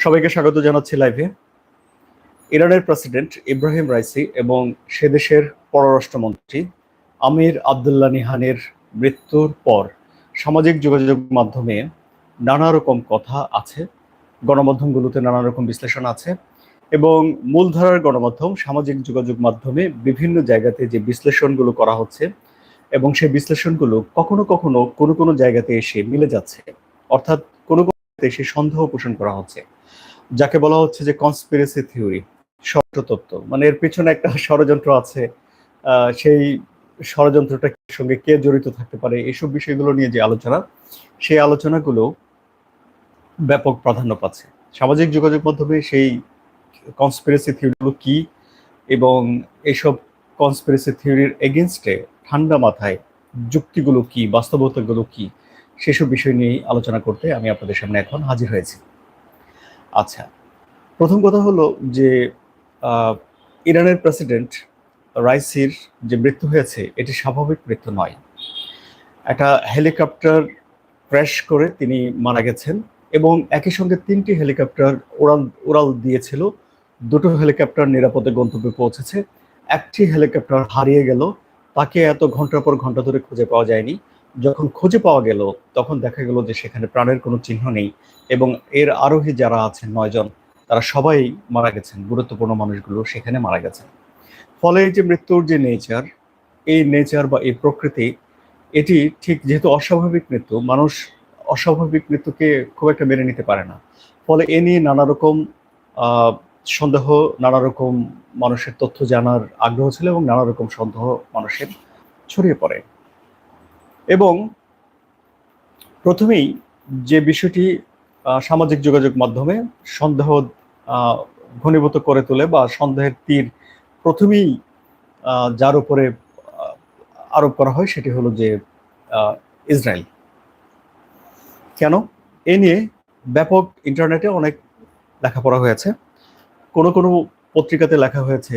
সবাইকে স্বাগত জানাচ্ছি লাইভে ইরানের প্রেসিডেন্ট ইব্রাহিম রাইসি এবং সে দেশের পররাষ্ট্রমন্ত্রী আমির আবদুল্লাহ নিহানের মৃত্যুর পর সামাজিক যোগাযোগ মাধ্যমে নানা রকম কথা আছে, গণমাধ্যমগুলোতে নানা রকম বিশ্লেষণ আছে এবং মূলধারার গণমাধ্যম সামাজিক যোগাযোগ মাধ্যমে বিভিন্ন জায়গাতে যে বিশ্লেষণগুলো করা হচ্ছে এবং সেই বিশ্লেষণগুলো কখনো কখনো কোনো কোনো জায়গাতে এসে মিলে যাচ্ছে, অর্থাৎ কোনো কোনো সন্দেহ পোষণ করা হচ্ছে। যাকে বলা হচ্ছে যে কনস্পিরেসি থিওরি তত্ত্ব মানে এর পেছনে একটা ষড়যন্ত্র আছে সেই ষড়যন্ত্রটার সঙ্গে কে জড়িত থাকতে পারে, এসব বিষয়গুলো নিয়ে যে আলোচনা, সেই আলোচনাগুলো ব্যাপক প্রাধান্য পাচ্ছে। সামাজিক যোগাযোগ মাধ্যমে সেই কনস্পিরেসি থিওরিগুলো কি এবং এইসব কনস্পিরেসি থিওরির এগেনস্টে ঠান্ডা মাথায় যুক্তিগুলো কি, বাস্তবতাগুলো কি, সেসব বিষয় নিয়েই আলোচনা করতে আমি আপনাদের সামনে এখন হাজির হয়েছি। আচ্ছা প্রথম কথা হলো যে ইরানের প্রেসিডেন্ট রাইসির যে মৃত্যু হয়েছে, এটি স্বাভাবিক মৃত্যু নয়। একটা হেলিকপ্টার ক্র্যাশ করে তিনি মারা গেছেন এবং একই সঙ্গে তিনটি হেলিকপ্টার উড়াল উড়াল দিয়েছিল। দুটো হেলিকপ্টার নিরাপদে গন্তব্যে পৌঁছেছে। একটি হেলিকপ্টার হারিয়ে গেল। তাকে এত ঘণ্টার পর ঘণ্টা ধরে খুঁজে পাওয়া যায়নি। যখন খুঁজে পাওয়া গেল, তখন দেখা গেল যে সেখানে প্রাণের কোনো চিহ্ন নেই এবং এর আরোহী যারা আছেন নয়জন তারা সবাই মারা গেছেন, গুরুত্বপূর্ণ মানুষগুলো সেখানে মারা গেছেন। ফলে এই যে মৃত্যুর যে নেচার এই নেচার বা এই প্রকৃতি, এটি ঠিক যেহেতু অস্বাভাবিক মৃত্যু, মানুষ অস্বাভাবিক মৃত্যুকে খুব একটা মেনে নিতে পারে না। ফলে এ নিয়ে নানা রকম সন্দেহ, নানা রকম মানুষের তথ্য জানার আগ্রহ ছিল এবং নানা রকম সন্দেহ মানুষের ছড়িয়ে পড়ে। এবং প্রথমেই যে বিষয়টি সামাজিক যোগাযোগ মাধ্যমে সন্দেহ ঘনীভূত করে তোলে বা সন্দেহের তীর প্রথমেই যার উপরে আরোপ করা হয় সেটি হলো যে ইসরায়েল। কেন? এ নিয়ে ব্যাপক ইন্টারনেটে অনেক লেখাপড়া হয়েছে। কোনো কোনো পত্রিকাতে লেখা হয়েছে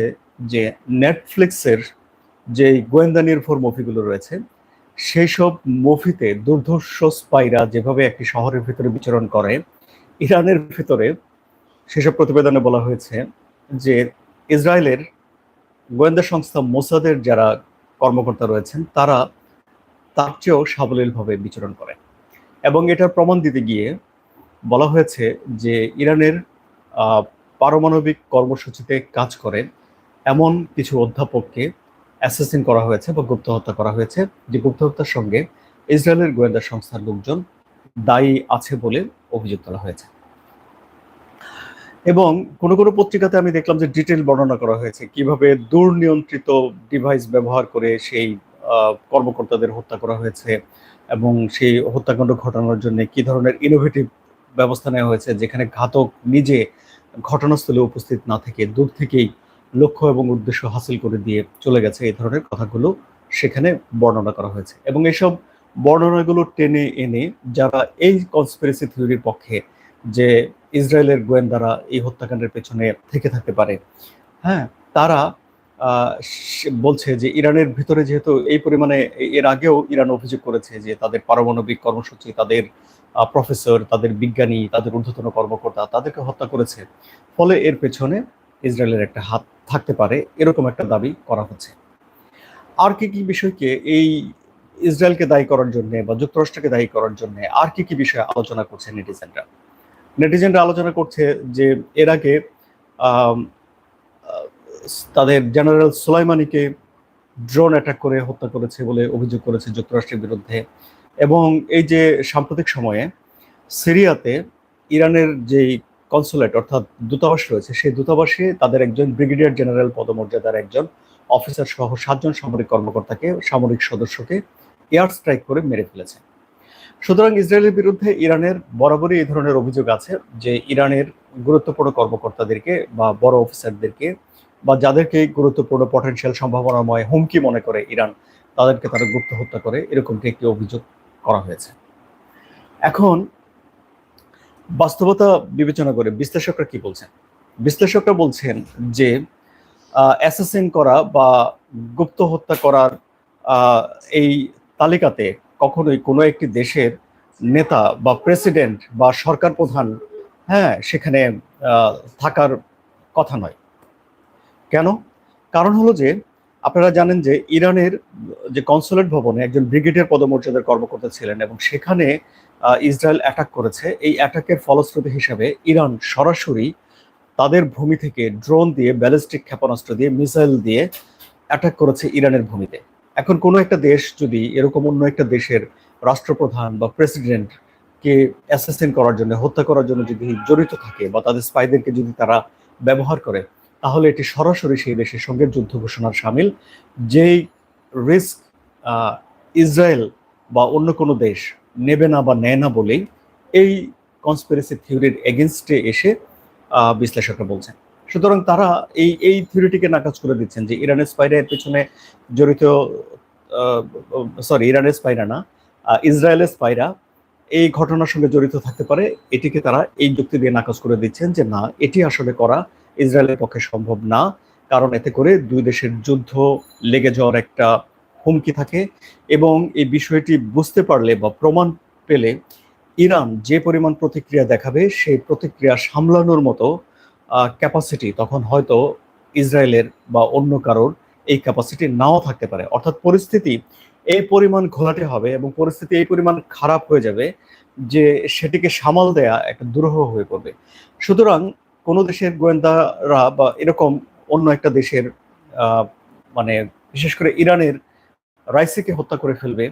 যে নেটফ্লিক্সের যে গোয়েন্দা নির্ভর মুভিগুলো রয়েছে সেই সব মুভিতে দুর্ধর্ষ স্পাইরা যেভাবে একটি শহরের ভিতরে বিচরণ করে, ইরানের ভিতরে সেসব প্রতিবেদনে বলা হয়েছে যে ইসরায়েলের গোয়েন্দা সংস্থা মোসাদের যারা কর্মকর্তা রয়েছেন, তারা তার চেয়েও সাবলীলভাবে বিচরণ করে। এবং এটার প্রমাণ দিতে গিয়ে বলা হয়েছে যে ইরানের পারমাণবিক কর্মসূচিতে কাজ করে এমন কিছু অধ্যাপককে অ্যাসেসিন করা হয়েছে বা গুপ্ত হত্যা করা হয়েছে। যে গুপ্ত হত্যার সঙ্গে ইসরায়েলের গোয়েন্দা সংস্থার লোকজন দায়ী আছে বলে অভিযোগ তোলা হয়েছে। এবং কোনো কোনো পত্রিকাতে আমি দেখলাম যে ডিটেল বর্ণনা করা হয়েছে কীভাবে দুর্নিয়ন্ত্রিত ডিভাইস ব্যবহার করে সেই কর্মকর্তাদের হত্যা করা হয়েছে এবং সেই হত্যাকাণ্ড ঘটানোর জন্য কি ধরনের ইনোভেটিভ ব্যবস্থা নেওয়া হয়েছে যেখানে ঘাতক নিজে ঘটনাস্থলে উপস্থিত না থেকে দূর থেকেই লক্ষ্য এবং উদ্দেশ্য হাসিল করে দিয়ে চলে গেছে এই ধরনের কথাগুলো সেখানে বর্ণনা করা হয়েছে। এবং এসব বর্ণনাগুলো টেনে এনে যারা এই কনস্পিরেসি থিওরির পক্ষে যে ইসরায়েলের গোয়েন্দারা এই হত্যাকাণ্ডের পেছনে থেকে থাকতে পারে হ্যাঁ তারা বলছে যে ইরানের ভিতরে যেহেতু এই পরিমাণে এর আগেও ইরান অভিযোগ করেছে যে তাদের পারমাণবিক কর্মসূচি, তাদের প্রফেসর, তাদের বিজ্ঞানী, তাদের ঊর্ধ্বতন কর্মকর্তা তাদেরকে হত্যা করেছে। ফলে এর পেছনে ইসরায়েলের একটা হাত থাকতে পারে, এরকম একটা দাবি করা হচ্ছে। আর কি কি বিষয়কে এই ইসরায়েলকে দায়ী করার জন্য বা যুক্তরাষ্ট্রকে দায়ী করার জন্য আর কি কি বিষয়ে আলোচনা করছে নেটিজেনরা? নেটিজেনরা আলোচনা করছে যে এর আগে তাদের জেনারেল সুলাইমানিকে ড্রোন অ্যাটাক করে হত্যা করেছে বলে অভিযোগ করেছে যুক্তরাষ্ট্রের বিরুদ্ধে। এবং এই যে সাম্প্রতিক সময়ে সিরিয়াতে ইরানের যে কনসুলেট অর্থাৎ দূতাবাস রয়েছে, সেই দূতাবাসে তাদের একজন ব্রিগেডিয়ার জেনারেল পদমর্যাদার একজন অফিসার সহ সাতজন সামরিক কর্মকর্তাকে, সামরিক সদস্যকে এয়ার স্ট্রাইক করে মেরে ফেলেছে। সুতরাং ইসরায়েলের বিরুদ্ধে ইরানের বরাবরই এই ধরনের অভিযোগ আছে যে ইরানের গুরুত্বপূর্ণ কর্মকর্তাদেরকে বা বড় অফিসারদেরকে বা যাদেরকে গুরুত্বপূর্ণ পটেনশিয়াল সম্ভাবনাময় হুমকি মনে করে ইরান, তাদেরকে তারা গুপ্ত হত্যা করে, এরকমটি একটি অভিযোগ করা হয়েছে। এখন বাস্তবতা বিবেচনা করে বিশ্লেষকরা কি বলছেন? বিশ্লেষকরা বলছেন যে অ্যাসাসিন করা বা গুপ্ত হত্যা করার এই তালিকাতে কখনোই কোনো একটি দেশের নেতা বা প্রেসিডেন্ট বা সরকার প্রধান হ্যাঁ সেখানে থাকার কথা নয়। কেন? কারণ হলো যে আপনারা জানেন যে ইরানের যে কনসুলেট ভবনে একজন ব্রিগেডিয়ার পদমর্যাদার কর্মকর্তা ছিলেন এবং সেখানে ইসরায়েল অ্যাটাক করেছে। এই অ্যাটাকের ফলশ্রুতি হিসেবে ইরান সরাসরি তাদের ভূমি থেকে ড্রোন দিয়ে ব্যালিস্টিক ক্ষেপণাস্ত্র দিয়ে মিসাইল দিয়ে অ্যাটাক করেছে ইরানের ভূমিতে। এখন কোনো একটা দেশ যদি এরকম অন্য একটা দেশের রাষ্ট্রপ্রধান বা প্রেসিডেন্ট অ্যাসেসিন করার জন্য, হত্যা করার জন্য যদি জড়িত থাকে বা তাদের স্পাইদেরকে যদি তারা ব্যবহার করে তাহলে এটি সরাসরি সেই দেশের সঙ্গে যুদ্ধ ঘোষণার সামিল, যেই রিস্ক ইসরায়েল বা অন্য কোনো দেশ নেবে না বা নেয় না বলেই এই কনস্পিরেসি থিওরির এগেনস্টে এসে বিশ্লেষকরা বলছেন। সুতরাং তারা এই এই থিওরিটিকে নাকচ করে দিচ্ছেন যে ইরানের স্পাইরা এর পেছনে জড়িত সরি ইরানের স্পাইরা না ইসরায়েলের স্পাইরা এই ঘটনার সঙ্গে জড়িত থাকতে পারে। এটিকে তারা এই যুক্তি দিয়ে নাকচ করে দিচ্ছেন যে না, এটি আসলে করা ইসরায়েলের পক্ষে সম্ভব না। কারণ এতে করে দুই দেশের যুদ্ধ লেগে যাওয়ার একটা হুমকি থাকে এবং এই বিষয়টি বুঝতে পারলে বা প্রমাণ পেলে ইরান যে পরিমাণ প্রতিক্রিয়া দেখাবে, সেই প্রতিক্রিয়া সামলানোর মতো ক্যাপাসিটি তখন হয়তো ইসরায়েলের বা অন্য কারোর এই ক্যাপাসিটি নাও থাকতে পারে। অর্থাৎ পরিস্থিতি এই পরিমাণ ঘোলাটে হবে এবং পরিস্থিতি এই পরিমাণ খারাপ হয়ে যাবে যে সেটিকে সামাল দেয়া একটা দুরূহ হয়ে পড়বে। সুতরাং কোনো দেশের গোয়েন্দারা বা এরকম অন্য একটা দেশের মানে বিশেষ করে ইরানের রাইসিকে হত্যা করে ফেলবে,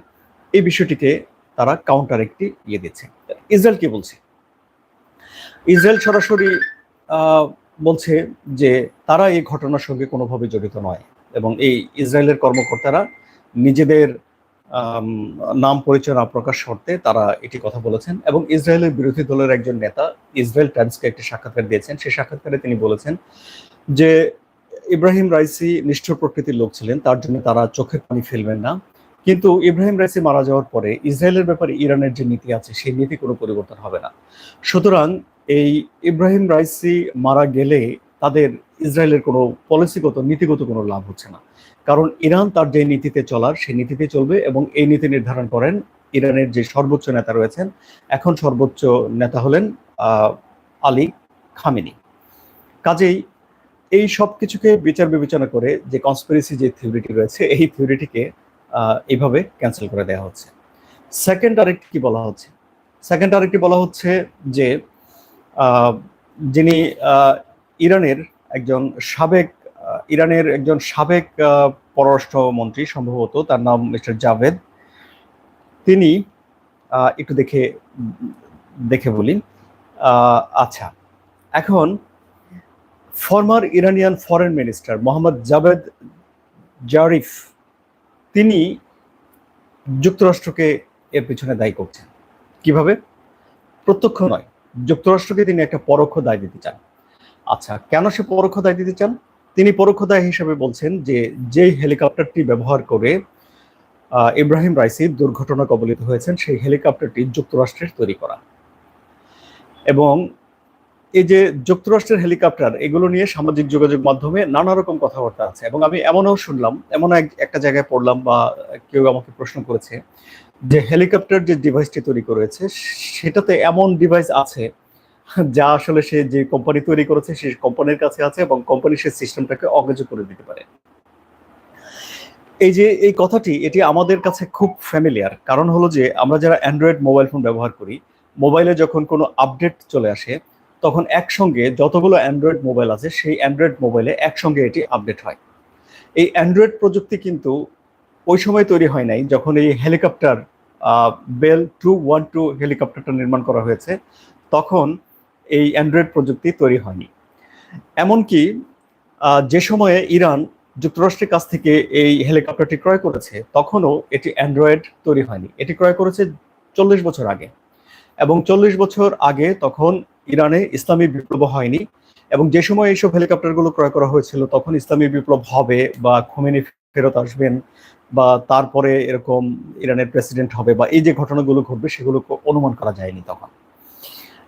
এই বিষয়টিকে তারা কাউন্টার একটি ইয়ে দিচ্ছে। ইসরায়েল কি বলছে? ইসরায়েল সরাসরি বলছে যে তারা এই ঘটনার সঙ্গে কোনোভাবে জড়িত নয় এবং এই ইসরায়েলের কর্মকর্তারা নিজেদের নাম পরিচয় না প্রকাশ শর্তে তারা এটি কথা বলেছেন এবং ইসরায়েলের বিরোধী দলের একজন নেতা ইসরায়েল টাইমসকে একটি সাক্ষাৎকার দিয়েছেন। সেই সাক্ষাৎকারে তিনি বলেছেন যে ইব্রাহিম রাইসি নিষ্ঠুর প্রকৃতির লোক ছিলেন, তার জন্য তারা চোখের পানি ফেলবেন না। কিন্তু ইব্রাহিম রাইসি মারা যাওয়ার পরে ইসরায়েলের ব্যাপারে ইরানের যে নীতি আছে, সেই নীতি কোনো পরিবর্তন হবে না। সুতরাং এই ইব্রাহিম রাইসি মারা গেলে তাদের ইসরায়েলের কোনো পলিসিগত নীতিগত কোনো লাভ হচ্ছে না। কারণ ইরান তার যে নীতিতে চলার, সেই নীতিতে চলবে এবং এই নীতি নির্ধারণ করেন ইরানের যে সর্বোচ্চ নেতা রয়েছেন। এখন সর্বোচ্চ নেতা হলেন আলী খামেনি। কাজেই এই সব কিছুকে বিচার বিবেচনা করে যে কনস্পিরেসি যে থিওরিটি রয়েছে, এই থিওরিটিকে এইভাবে ক্যান্সেল করে দেওয়া হচ্ছে। সেকেন্ড আরেকটি কি বলা হচ্ছে। সেকেন্ড আরেকটি বলা হচ্ছে যে যিনি ইরানের একজন সাবেক ইরানের একজন সাবেক আহ, পররাষ্ট্রমন্ত্রী সম্ভবত তার নাম মিস্টার জাভেদ। তিনি একটু দেখে দেখে বলি। আচ্ছা এখন former Iranian foreign minister Mohammad Javad Zarif তিনি যুক্তরাষ্ট্রকে এর পিছনে দায়ী করছেন। কীভাবে? প্রত্যক্ষ নয় যুক্তরাষ্ট্রকে তিনি একটা পরোক্ষ দায় দিতে চান। আচ্ছা কেন সে পরোক্ষ দায় দিতে চান? তিনি পরোক্ষ দায় হিসেবে বলছেন যে যে হেলিকপ্টারটি ব্যবহার করে ইব্রাহিম রাইসি দুর্ঘটনা কবলিত হয়েছেন, সেই হেলিকপ্টারটি যুক্তরাষ্ট্রের তৈরি করা। এবং এই যে যুক্তরাষ্ট্রের হেলিকপ্টার, এগুলো নিয়ে সামাজিক যোগাযোগ মাধ্যমে নানা রকম কথাবার্তা আছে। এবং আমি এমনও শুনলাম, এমন এক- একটা জায়গায় পড়লাম বা কেউ আমাকে প্রশ্ন করেছে যে হেলিকপ্টার যে ডিভাইসটি তৈরি করেছে, সেটাতে এমন ডিভাইস আছে যা আসলে সে যে কোম্পানি তৈরি করেছে সেই কোম্পানির কাছে আছে এবং কোম্পানি সেই সিস্টেমটাকে অকেজ করে দিতে পারে। এই যে, এই কথাটি, এটি আমাদের কাছে খুব ফ্যামিলিয়ার কারণ হলো যে, আমরা যারা অ্যান্ড্রয়েড মোবাইল ফোন ব্যবহার করি মোবাইলে যখন কোনো আপডেট চলে আসে, তখন একসঙ্গে যতগুলো অ্যান্ড্রয়েড মোবাইল আছে, সেই অ্যান্ড্রয়েড মোবাইলে একসঙ্গে এটি আপডেট হয়। এই অ্যান্ড্রয়েড প্রযুক্তি কিন্তু ওই সময় তৈরি হয় নাই, যখন এই helicopter Bell two one two হেলিকপ্টারটা নির্মাণ করা হয়েছে। তখন এই অ্যান্ড্রয়েড প্রযুক্তি তৈরি হয়নি। এমনকি যে সময়ে ইরান যুক্তরাষ্ট্রের কাছ থেকে এই হেলিকপ্টারটি ক্রয় করেছে, তখনও এটি অ্যান্ড্রয়েড তৈরি হয়নি। এটি ক্রয় করেছে চল্লিশ বছর আগে। এবং চল্লিশ বছর আগে তখন ইরানে ইসলামী বিপ্লব হয়নি এবং যে সময় এইসব হেলিকপ্টারগুলো ক্রয় করা হয়েছিল, তখন ইসলামী বিপ্লব হবে বা খোমেনি ফেরত আসবেন বা তারপরে এরকম ইরানের প্রেসিডেন্ট হবে বা এই যে ঘটনাগুলো ঘটবে সেগুলো অনুমান করা যায়নি তখন।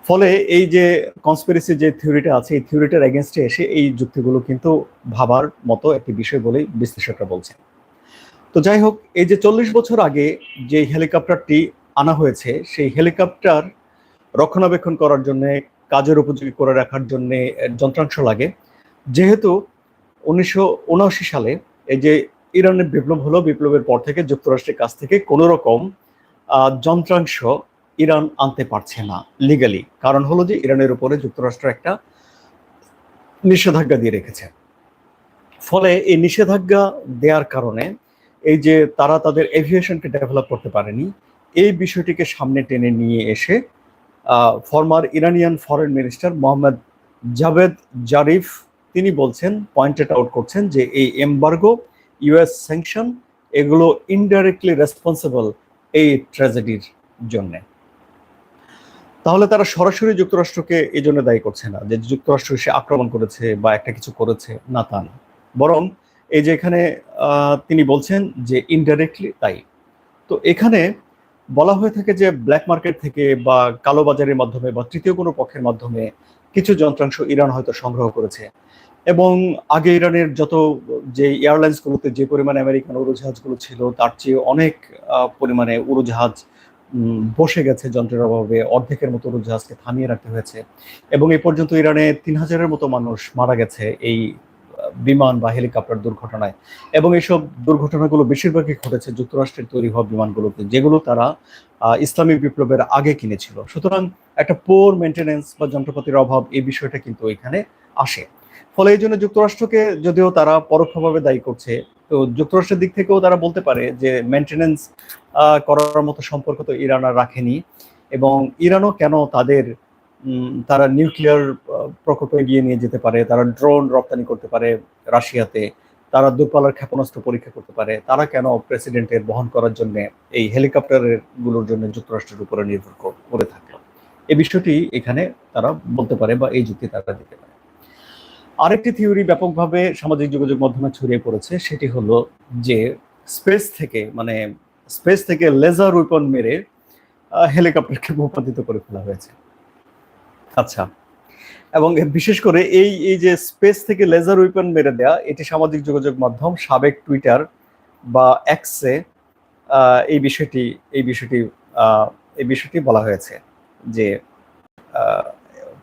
ফলে এই যে কনস্পিরেসি যে থিওরিটা আছে, এই থিওরিটার এগেনস্টে এসে এই যুক্তিগুলো কিন্তু ভাবার মতো একটি বিষয় বলেই বিশ্লেষকরা বলছেন। তো যাই হোক, এই যে চল্লিশ বছর আগে যে হেলিকপ্টারটি আনা হয়েছে, সেই হেলিকপ্টার রক্ষণাবেক্ষণ করার জন্য, কাজের উপযোগী করে রাখার জন্য যন্ত্রাংশ লাগে। যেহেতু উনিশশো উনআশি সালে এই যে ইরানের বিপ্লব হলো, বিপ্লবের পর থেকে যুক্তরাষ্ট্রের কাছ থেকে কোনো রকম যন্ত্রাংশ ইরান আনতে পারছে না লিগালি কারণ হলো যে ইরানের উপরে যুক্তরাষ্ট্র একটা নিষেধাজ্ঞা দিয়ে রেখেছে। ফলে এই নিষেধাজ্ঞা দেওয়ার কারণে এই যে তারা তাদের এভিয়েশনকে ডেভেলপ করতে পারেনি, এই বিষয়টিকে সামনে টেনে নিয়ে এসে former Iranian foreign minister Mohammad Javad Zarif তিনি বলছেন পয়েন্টেড আউট করছেন যে এই এম্বার্গো ইউএস স্যাংশন এগুলো ইনডাইরেক্টলি রেসপন্সিবল এই ট্র্যাজেডির জন্যে। তাহলে তারা সরাসরি যুক্তরাষ্ট্রকে এই জন্য দায়ী করছে না, যে যুক্তরাষ্ট্র সে আক্রমণ করেছে বা একটা কিছু করেছে, না তা না। বরং এই যে এখানে তিনি বলছেন যে ইনডাইরেক্টলি তাই। তো এখানে বলা হয়ে থাকে যে ব্ল্যাক মার্কেট থেকে বা কালোবাজারের মাধ্যমে বা তৃতীয় কোনো পক্ষের মাধ্যমে কিছু যন্ত্রাংশ ইরান হয়তো সংগ্রহ করেছে। এবং আগে ইরানের যত যে এয়ারলাইন্সগুলোতে যে পরিমাণে আমেরিকান উড়োজাহাজগুলো ছিল, তার চেয়ে অনেক পরিমাণে উড়োজাহাজ বসে গেছে যন্ত্রের অভাবে, অর্ধেকের মতো উড়োজাহাজকে থামিয়ে রাখতে হয়েছে। এবং এই পর্যন্ত ইরানে তিন হাজারের মতো মানুষ মারা গেছে এই বিমান বা হেলিকপ্টার দুর্ঘটনায়। এবং এইসব দুর্ঘটনাগুলো বেশিরভাগই ঘটেছে যুক্তরাষ্ট্রের তৈরি হওয়া বিমানগুলোতে, যেগুলো তারা ইসলামিক বিপ্লবের আগে কিনেছিল। সুতরাং একটা পোর মেনটেনেন্স বা যন্ত্রপাতির অভাব এই বিষয়টা কিন্তু এখানে আসে। ফলে এই জন্য যুক্তরাষ্ট্রকে যদিও তারা পরোক্ষভাবে দায়ী করছে তো যুক্তরাষ্ট্রের দিক থেকেও তারা বলতে পারে যে মেনটেনেন্স করার মতো সম্পর্ক তো ইরান আর রাখেনি এবং ইরানও কেন তাদের তারা নিউক্লিয়ার প্রকল্পে এগিয়ে নিয়ে যেতে পারে, তারা ড্রোন রপ্তানি করতে পারে রাশিয়াতে, তারা দূরপাল্লার ক্ষেপণাস্ত্র পরীক্ষা করতে পারে, তারা কেন প্রেসিডেন্টের বহন করার জন্য এই হেলিকপ্টারেরগুলোর জন্য যুক্তরাষ্ট্রের উপরে নির্ভর করে থাকল এই বিষয়টি এখানে তারা বলতে পারে বা এই যুক্তি তারা দিতে পারে। আরেকটি থিওরি ব্যাপকভাবে সামাজিক যোগাযোগ মাধ্যমে ছড়িয়ে পড়েছে, সেটি হলো যে স্পেস থেকে মানে স্পেস থেকে লেজার উইপন মেরে হেলিকপ্টারকে ভূপাতিত করে ফেলা হয়েছে। আচ্ছা এবং বিশেষ করে এই এই যে স্পেস থেকে লেজার উইপন মেরে দেয়া, এটি সামাজিক যোগাযোগ মাধ্যম, সাবেক টুইটার বা এক্সে এই বিষয়টি এই বিষয়টি এই বিষয়টি বলা হয়েছে যে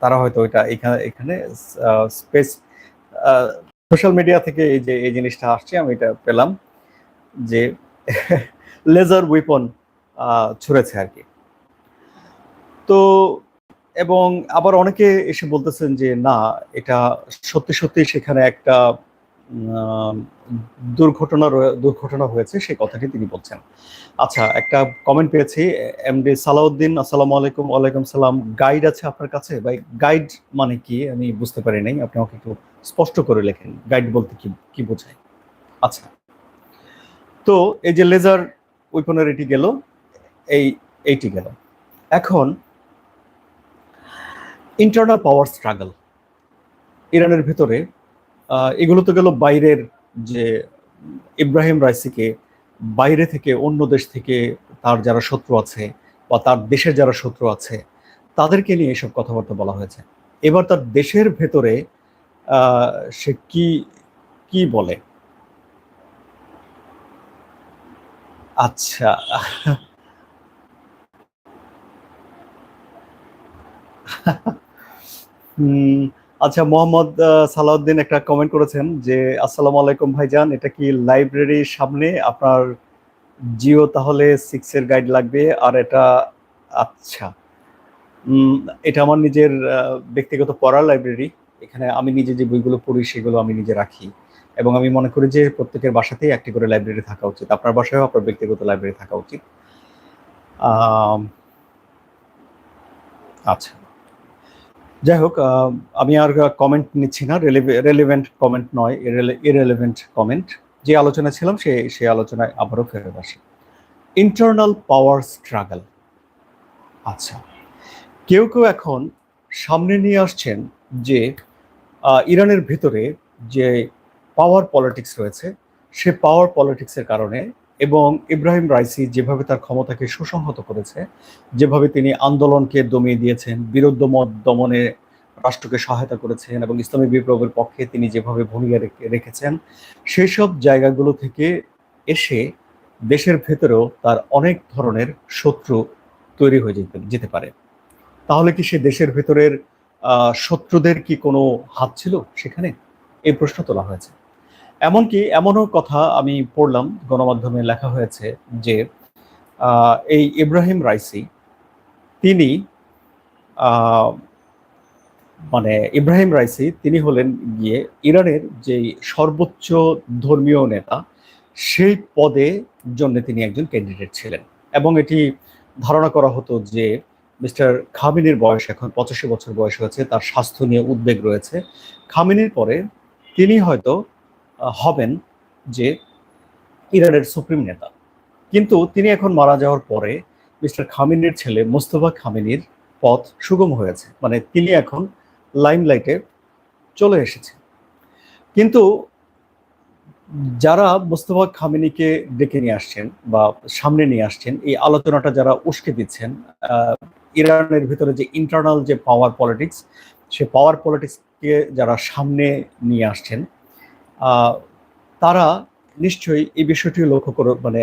তারা হয়তো ওইটা এখানে এখানে স্পেস সোশ্যাল মিডিয়া থেকে এই যে, এই জিনিসটা আসছে, আমি এটা পেলাম যে লেজার উইপন ছুঁড়েছে আর কি। তো, এবং আবার অনেকে এসে বলতেছেন যে, না, এটা সত্যি সত্যি সেখানে একটা দুর্ঘটনা দুর্ঘটনা হয়েছে, সেই কথাটি তিনি বলছেন। আচ্ছা একটা কমেন্ট পেয়েছি এমডি সালাউদ্দিন, আসসালামু আলাইকুম, ওয়ালাইকুম সালাম। গাইড আছে আপনার কাছে? ভাই গাইড মানে কি? আমি বুঝতে পারি নাই, আপনি আমাকে একটু স্পষ্ট করে লেখেন গাইড বলতে কি কি বোঝায়। আচ্ছা তো এই যে লেজার উইপনের এটি গেল, এই, এইটি গেল। এখন ইন্টারনাল পাওয়ার স্ট্রাগল ইরানের ভেতরে এগুলো তো গেল বাইরের যে ইব্রাহিম রাইসিকে বাইরে থেকে অন্য দেশ থেকে তার যারা শত্রু আছে বা তার দেশের যারা শত্রু আছে, তাদেরকে নিয়ে এসব কথাবার্তা বলা হয়েছে। এবার তার দেশের ভেতরে সে কি কি বলে? আচ্ছা। আচ্ছা মোহাম্মদ সালাউদ্দিন একটা কমেন্ট করেছেন যে, আসসালামু আলাইকুম ভাইজান, এটা কি লাইব্রেরির সামনে? আপনার জিও তাহলে সিক্স এর গাইড লাগবে, আর এটা আচ্ছা। এটা আমার নিজের ব্যক্তিগত পড়ার লাইব্রেরি এখানে আমি নিজে যে বইগুলো পড়ি সেগুলো আমি নিজে রাখি। এবং আমি মনে করি যে প্রত্যেকের বাসাতেই একটি করে লাইব্রেরি থাকা উচিত। আপনার বাসায়ও আপনার ব্যক্তিগত লাইব্রেরি থাকা উচিত। আচ্ছা। যাই হোক আমি আর কমেন্ট নিচ্ছি না রেলিভেন্ট কমেন্ট নয় ইরেলিভেন্ট কমেন্ট যে আলোচনা ছিলাম, সে সেই আলোচনায় আবারও ফেরত আসি। ইন্টারনাল পাওয়ার স্ট্রাগল আচ্ছা কেউ কেউ এখন সামনে নিয়ে আসছেন যে ইরানের ভিতরে যে পাওয়ার পলিটিক্স রয়েছে, সে পাওয়ার পলিটিক্সের কারণে এবং ইব্রাহিম রাইসি যেভাবে তার ক্ষমতাকে সুসংহত করেছে, যেভাবে তিনি আন্দোলনকে দমিয়ে দিয়েছেন, বিরুদ্ধ মত দমনে রাষ্ট্রকে সহায়তা করেছেন এবং ইসলামী বিপ্লবের পক্ষে তিনি যেভাবে ভূমিকা রেখেছেন সেই সব জায়গাগুলো থেকে এসে দেশের ভেতরেও তার অনেক ধরনের শত্রু তৈরি হয়ে যেতে যেতে পারে। তাহলে কি সে দেশের ভেতরের শত্রুদের কি কোনো হাত ছিল সেখানে? এই প্রশ্ন তোলা হয়েছে। এমনকি এমনও কথা আমি পড়লাম, গণমাধ্যমে লেখা হয়েছে যে এই ইব্রাহিম রাইসি, তিনি মানে ইব্রাহিম রাইসি, তিনি হলেন গিয়ে ইরানের যে সর্বোচ্চ ধর্মীয় নেতা, সেই পদে জন্য তিনি একজন ক্যান্ডিডেট ছিলেন। এবং এটি ধারণা করা হতো যে, মিস্টার খামিনির বয়স এখন পঁচাশি বছর বয়স হয়েছে, তার স্বাস্থ্য নিয়ে উদ্বেগ রয়েছে। খামিনির পরে তিনি হয়তো হবেন যে ইরানের সুপ্রিম নেতা। কিন্তু তিনি এখন মারা যাওয়ার পরে মিস্টার খামিনির ছেলে মোস্তফা খামিনির পথ সুগম হয়েছে। মানে তিনি এখন লাইমলাইটে চলে এসেছে কিন্তু যারা মোস্তফা খামিনিকে ডেকে নিয়ে আসছেন বা সামনে নিয়ে আসছেন, এই আলোচনাটা যারা উস্কে দিচ্ছেন ইরানের ভিতরে যে ইন্টারনাল যে পাওয়ার পলিটিক্স সে পাওয়ার পলিটিক্সকে যারা সামনে নিয়ে আসছেন তারা নিশ্চয়ই এই বিষয়টি লক্ষ্য করে মানে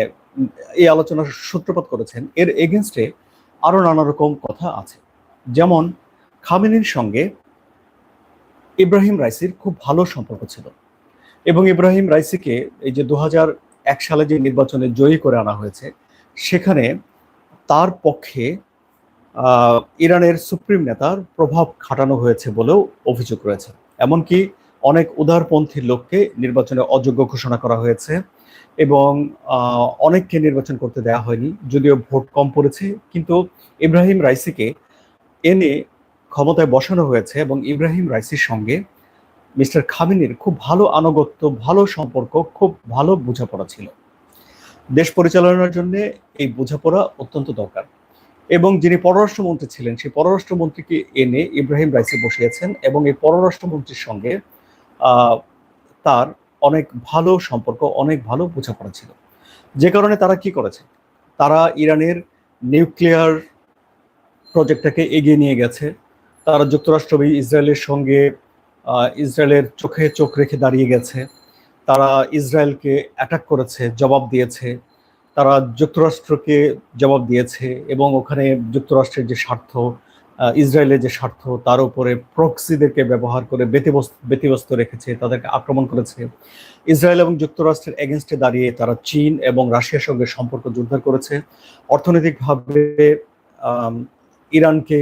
এই আলোচনার সূত্রপাত করেছেন। এর এগেনস্টে আরও নানা রকম কথা আছে। যেমন, খামেনির সঙ্গে ইব্রাহিম রাইসির খুব ভালো সম্পর্ক ছিল এবং ইব্রাহিম রাইসিকে এই যে দু এক সালে যে নির্বাচনে জয়ী করে আনা হয়েছে, সেখানে তার পক্ষে ইরানের সুপ্রিম নেতার প্রভাব খাটানো হয়েছে বলেও অভিযোগ রয়েছে। এমনকি অনেক উদারপন্থী লোককে নির্বাচনে অযোগ্য ঘোষণা করা হয়েছে এবং অনেককে নির্বাচন করতে দেওয়া হয়নি, যদিও ভোট কম পড়েছে। কিন্তু ইব্রাহিম রাইসিকে এনে ক্ষমতায় বসানো হয়েছে এবং ইব্রাহিম রাইসির সঙ্গে মিস্টার খামিনির খুব ভালো আনুগত্য, ভালো সম্পর্ক, খুব ভালো বোঝাপড়া ছিল। দেশ পরিচালনার জন্য এই বোঝাপড়া অত্যন্ত দরকার। এবং যিনি পররাষ্ট্রমন্ত্রী ছিলেন, সেই পররাষ্ট্রমন্ত্রীকে এনে ইব্রাহিম রাইসি বসিয়েছেন এবং এই পররাষ্ট্রমন্ত্রীর সঙ্গে তার অনেক ভালো সম্পর্ক, অনেক ভালো বোঝাপড়া ছিল। যে কারণে তারা কি করেছে? তারা ইরানের নিউক্লিয়ার প্রজেক্টটাকে এগিয়ে নিয়ে গেছে। তারা যুক্তরাষ্ট্র ইসরায়েলের সঙ্গে ইসরায়েলের চোখে চোখ রেখে দাঁড়িয়ে গেছে। তারা ইসরায়েলকে অ্যাটাক করেছে, জবাব দিয়েছে। তারা যুক্তরাষ্ট্রকে জবাব দিয়েছে এবং ওখানে যুক্তরাষ্ট্রের যে স্বার্থ ইসরায়েলের যে স্বার্থ, তার উপরে প্রক্সিদেরকে ব্যবহার করে ব্যতিব্যস্ত রেখেছে, তাদেরকে আক্রমণ করেছে। ইসরায়েল এবং যুক্তরাষ্ট্রের এগেনস্টে দাঁড়িয়ে তারা চীন এবং রাশিয়ার সঙ্গে সম্পর্ক জোরদার করেছে। অর্থনৈতিকভাবে ইরানকে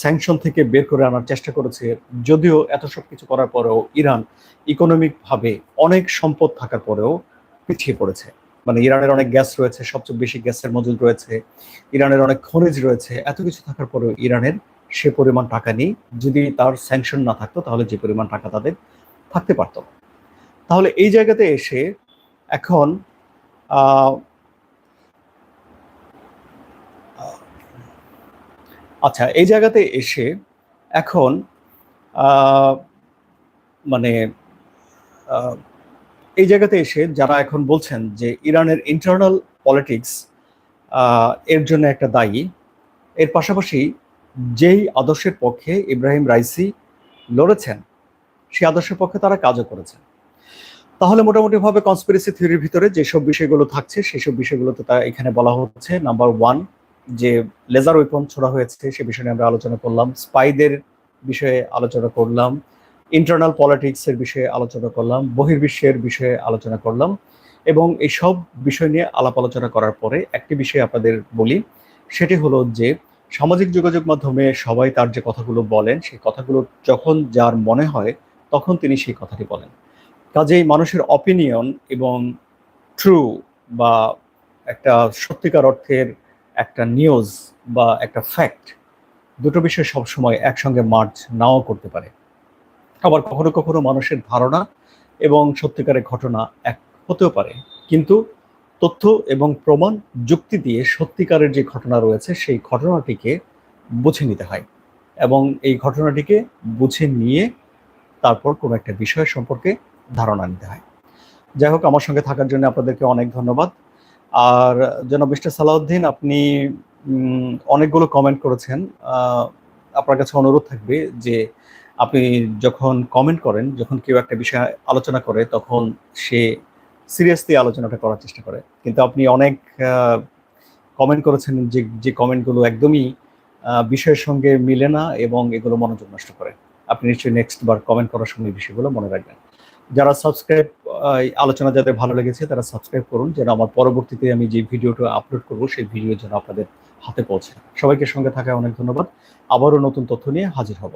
স্যাংশন থেকে বের করে আনার চেষ্টা করেছে। যদিও এত সব কিছু করার পরেও ইরান ইকোনমিকভাবে অনেক সম্পদ থাকার পরেও পিছিয়ে পড়েছে। মানে ইরানের অনেক গ্যাস রয়েছে, সবচেয়ে বেশি গ্যাসের মজুদ রয়েছে, ইরানের অনেক খনিজ রয়েছে, এত কিছু থাকার পরেও ইরানের সে পরিমাণ টাকা নেই যদি তার স্যাংশন না থাকতো, তাহলে যে পরিমাণ টাকা তাদের থাকতে পারতো। তাহলে এই জায়গাতে এসে এখন আচ্ছা এই জায়গাতে এসে এখন মানে এই জায়গাতে এসে যারা এখন বলছেন যে ইরানের ইন্টারনাল পলিটিক্স এর জন্য একটা দায়ী, এর পাশাপাশি যেই আদর্শের পক্ষে ইব্রাহিম রাইসি লড়েছেন সেই আদর্শের পক্ষে তারা কাজও করেছেন। তাহলে মোটামুটিভাবে কনস্পিরেসি থিওরির ভিতরে যেসব বিষয়গুলো থাকছে, সেসব বিষয়গুলোতে তা এখানে বলা হচ্ছে। নাম্বার ওয়ান যে লেজার ওয়েপন ছোড়া হয়েছে, সে বিষয়ে আমরা আলোচনা করলাম। স্পাইদের বিষয়ে আলোচনা করলাম। ইন্টারনাল পলিটিক্স এর বিষয়ে আলোচনা করলাম, বহির্বিশ্বের বিষয়ে আলোচনা করলাম এবং এই সব বিষয় নিয়ে আলাপ আলোচনা করার পরে একটি বিষয় আপনাদের বলি, সেটি হলো যে সামাজিক যোগাযোগ মাধ্যমে সবাই তার যে কথাগুলো বলেন, সেই কথাগুলো যখন যার মনে হয় তখন তিনি সেই কথাটি বলেন। কাজেই মানুষের অপিনিয়ন এবং ট্রু বা একটা সত্যিকার অর্থের একটা নিউজ বা একটা ফ্যাক্ট দুটো বিষয় সবসময় একসঙ্গে মার্চ নাও করতে পারে। আবার কখনো কখনো মানুষের ধারণা এবং সত্যিকারের ঘটনা এক হতেও পারে। কিন্তু তথ্য এবং প্রমাণ যুক্তি দিয়ে সত্যিকারের যে ঘটনা রয়েছে, সেই ঘটনাটিকে বুঝে নিতে হয় এবং এই ঘটনাটিকে বুঝে নিয়ে তারপর কোনো একটা বিষয় সম্পর্কে ধারণা নিতে হয়। যাই হোক, আমার সঙ্গে থাকার জন্য আপনাদেরকে অনেক ধন্যবাদ। আর জনাব মিস্টার সালাউদ্দিন, আপনি অনেকগুলো কমেন্ট করেছেন। আপনার কাছে অনুরোধ থাকবে যে আপনি যখন কমেন্ট করেন, যখন কেউ একটা বিষয় আলোচনা করে, তখন সে সিরিয়াসলি আলোচনাটা করার চেষ্টা করে। কিন্তু আপনি অনেক কমেন্ট করেছেন যে যে কমেন্টগুলো একদমই বিষয়ের সঙ্গে মিলে না এবং এগুলো মনোযোগ নষ্ট করে। আপনি নিশ্চয়ই নেক্সট বার কমেন্ট করার সময় বিষয়গুলো মনে রাখবেন। যারা সাবস্ক্রাইব আলোচনা যাদের ভালো লেগেছে, তারা সাবস্ক্রাইব করুন, যেন আমার পরবর্তীতে আমি যে ভিডিওটা আপলোড করব, সেই ভিডিও যেন আপনাদের হাতে পৌঁছে। সবাইকে সঙ্গে থাকায় অনেক ধন্যবাদ। আবারও নতুন তথ্য নিয়ে হাজির হব।